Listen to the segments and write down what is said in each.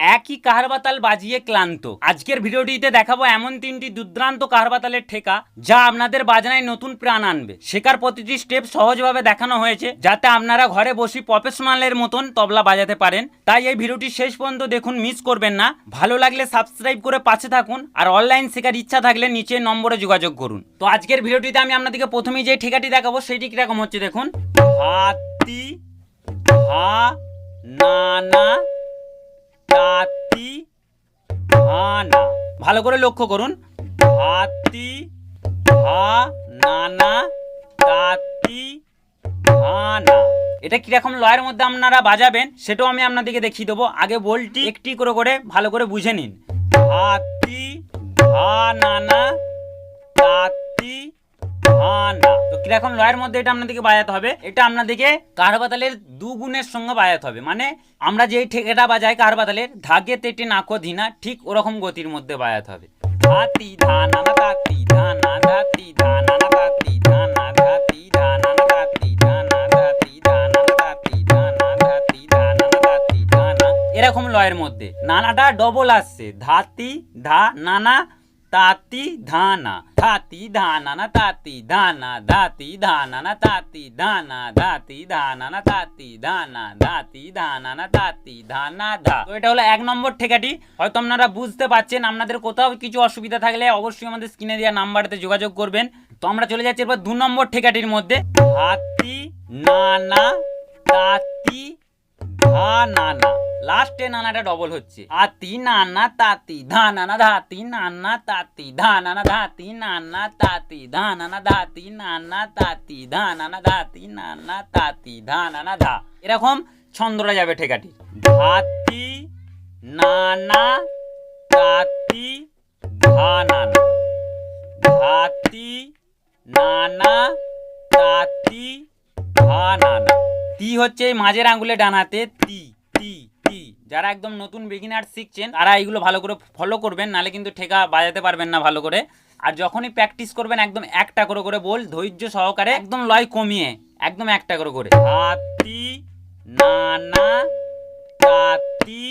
একই কাহারবাতাল বাজিয়ে ক্লান্ত। আজকের ভিডিওটিতে দেখাবো এমন তিনটি দুর্দান্ত কাহারবাতালের ঠেকা, যা আপনাদের বাজনায় নতুন প্রাণ আনবে। শেখার প্রতিটি স্টেপ সহজভাবে দেখানো হয়েছে, যাতে আপনারা ঘরে বসে প্রফেশনালের মতন তবলা বাজাতে পারেন। তাই এই ভিডিওটি শেষ পর্যন্ত দেখুন মিস করবেন না। ভালো লাগলে সাবস্ক্রাইব করে পাশে থাকুন, আর অনলাইন শেখার ইচ্ছা থাকলে নিচে নম্বরে যোগাযোগ করুন। তো আজকের ভিডিওটিতে আমি আপনাদেরকে প্রথমেই যে ঠেকাটি দেখাবো, সেটি কীরকম হচ্ছে দেখুন। হাতি, হা, না না তাতি হানা ভালো করে লক্ষ্য করুন। হাতি হা নানা তাতি হানা এটা কীরকম লয়ের মধ্যে আপনারা বাজাবেন, সেটাও আমি আপনাদেরকে দেখিয়ে দেবো। আগে বলটি একটি করে করে, ভালো করে বুঝে নিন। হাতি হা নানা তাতি হানা তো কীরকম লয়ের মধ্যে এটা আপনাদেরকে বাজাতে হবে এটা আপনাদেরকে কারবাতালের দুগুণের সঙ্গে বাজাতে হবে মানে আমরা যেই ঠেকেটা বাজাই কারবাতালের ধাগে তেটে নাকো ধিনা ঠিক ওরকম গতির মধ্যে বাজাতে হবে না না না না না এরকম লয়ের মধ্যে নানাটা ডবল আসছে ধাতি ধা নানা তাতি ধানা ধাতি ধানা না তাতি ধানা ধাতি ধানা না তাতি ধানা ধাতি ধানা না তাতি ধানা ধাতি ধানা না তাতি ধানা ধা। তো এটা হলো এক নম্বর ঠেকাটি হয়তো আপনারা বুঝতে পারছেন, আপনাদের কোথাও কিছু অসুবিধা থাকলে অবশ্যই আমাদের স্ক্রিনে দেওয়া নাম্বারতে যোগাযোগ করবেন। তো আমরা চলে যাচ্ছি এরপর দু নম্বর ঠেকাটির মধ্যে। হাতি, নানা, তাতি, ধা, নানা। লাস্টে নানাটা ডবল হচ্ছে। আতি, নানা, তাতি, ধা, নানা, ধাতি, নানা, তাতি, ধা, নানা, ধাতি, নানা, তাতি, ধা, নানা, ধাতি, নানা, তাতি, ধা, নানা, ধাতি, নানা, তাতি, ধা, নানা, ধা। এরকম ছন্দরা যাবে ঠেকাটি ধাতি, নানা, তাতি, ধা, নানা। ধাতি, নানা, তাতি, ধা, নানা। তি হচ্ছে এই মাঝের আঙ্গুলে ডানাতে তি। যারা একদম নতুন বিগিনার শিখছেন, তারা এইগুলো ভালো করে ফলো করবেন, নালে কিন্তু ঠেকা বাজাতে পারবেন না ভালো করে। আর যখনই প্র্যাকটিস করবেন, একদম একটা করে করে বল, ধৈর্য সহকারে একদম লয় কমিয়ে, একদম একটা করে করে। হাতি, নানা, তাতি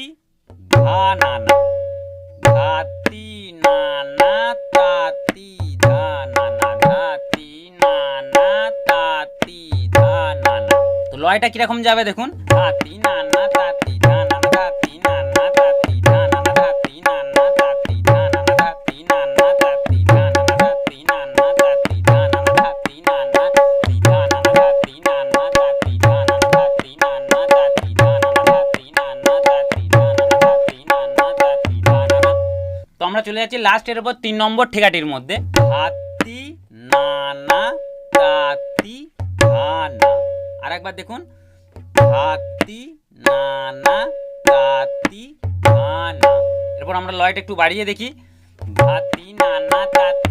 ধা নানা ধাতি, নানা, তাতি ধা নানা ধাতি, নানা, তাতি ধা নানা তো লয়টা কীরকম যাবে দেখুন? হাতি নানা চলে যাচ্ছি লাস্টের উপর তিন নম্বর ঠেকাটির মধ্যে। হাতি, নানা তাতি ধানা আর একবার দেখুন। হাতি, নানা তাতি ধানা এরপর আমরা লয়টা একটু বাড়িয়ে দেখি। হাতি, নানা তাতি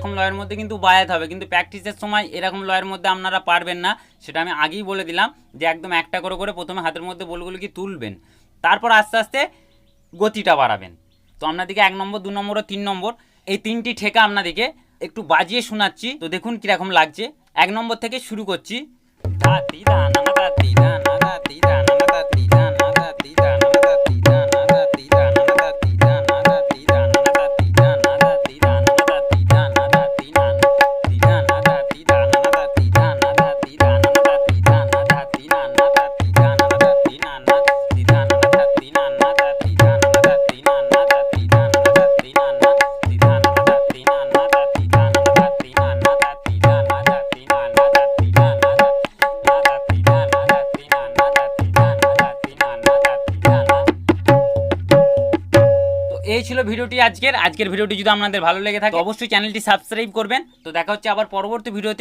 এরকম লয়ের মধ্যে কিন্তু বায়াতে হবে। কিন্তু প্র্যাকটিসের সময় এরকম লয়ের মধ্যে আপনারা পারবেন না। সেটা আমি আগেই বলে দিলাম যে একদম একটা করে করে প্রথমে হাতের মধ্যে বলগুলো কি তুলবেন। তারপর আস্তে আস্তে গতিটা বাড়াবেন। তো আপনাদেরকে এক নম্বর, দু নম্বর ও তিন নম্বর এই তিনটি ঠেকা আপনাদেরকে একটু বাজিয়ে শোনাচ্ছি। তো দেখুন কীরকম লাগছে। এক নম্বর থেকে শুরু করছি। ধানা এই ছিল ভিডিওটি আজকের। আজকের ভিডিওটি যদি আপনাদের ভালো লেগে থাকে অবশ্যই চ্যানেলটি সাবস্ক্রাইব করবেন। তো দেখা হচ্ছে আবার পরবর্তী ভিডিওতে।